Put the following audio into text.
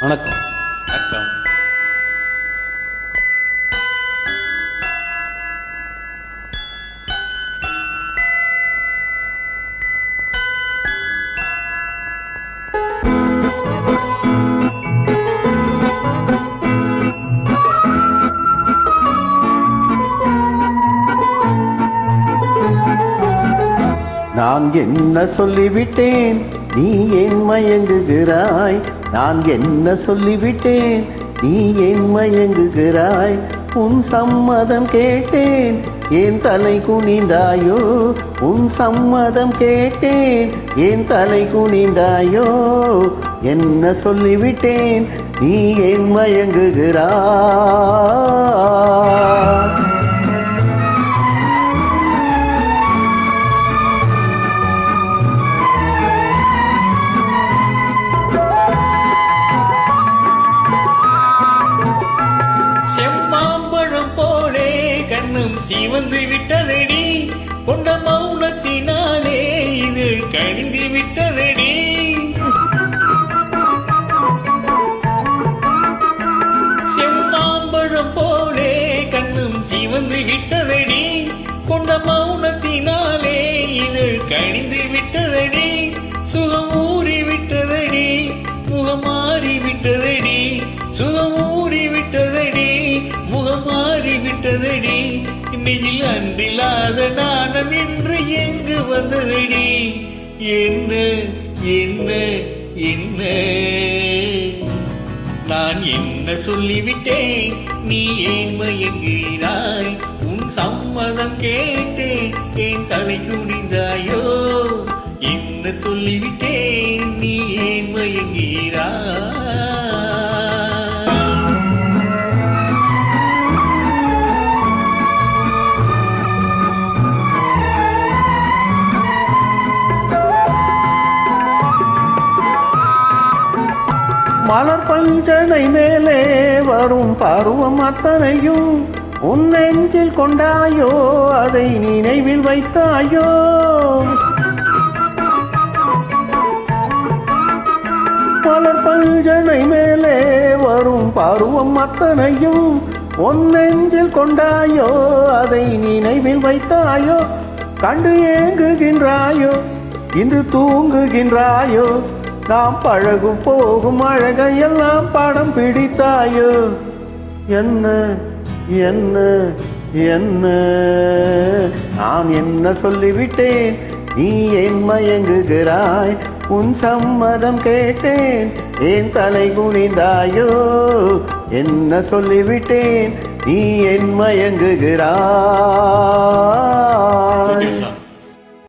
வணக்கம். வணக்கம். நான் என்ன சொல்லிவிட்டேன்? நீ ஏன் மயங்குகிறாய்? நான் என்ன சொல்லிவிட்டேன்? நீ ஏன் மயங்குகிறாய்? உன் சம்மதம் கேட்டேன். ஏன் தலை குனிந்தாயோ? உன் சம்மதம் கேட்டேன். ஏன் தலை குனிந்தாயோ? என்ன சொல்லிவிட்டேன்? நீ ஏன் மயங்குகிறாய்? கண்ணும் சிவந்து விட்டதடி. கொண்ட மௌனத்தினாலே இது கணிந்து விட்டதடி. செம்மாம்பழம் போலே கண்ணும் சிவந்து விட்டதடி. கொண்ட மௌனத்தினாலே இது கணிந்து விட்டதடி. சுகமும் முகம் இன்னையில் அன்றில்லாத நாணம் என்று எங்கு வந்ததடி. என்ன என்ன என்ன? நான் என்ன சொல்லிவிட்டேன்? நீ ஏன் மயங்குகிறாய்? உன் சம்மதம் கேட்டேன். என் தலை குனிந்தாயோ? என்ன சொல்லிவிட்டேன்? நீ ஏன் மலர் பஞ்சனை மேலே வரும் பருவம் அத்தனையும் உன் நெஞ்சில் கொண்டாயோ அதை நினைவில் வைத்தாயோ. மலர் பஞ்சனை மேலே வரும் பருவம் அத்தனையும் உன் நெஞ்சில் கொண்டாயோ அதை நினைவில் வைத்தாயோ. கண்டு ஏங்குகின்றாயோ இன்று தூங்குகின்றாயோ. நாம் பழகும் போகும் அழகையெல்லாம் படம் பிடித்தாயோ? என்ன என்ன என்ன? நான் என்ன சொல்லிவிட்டேன்? நீ ஏன் மயங்குகிறாய்? உன் சம்மதம் கேட்டேன். ஏன் தலை குனிந்தாயோ? என்ன சொல்லிவிட்டேன்? நீ என் மயங்குகிறாய்?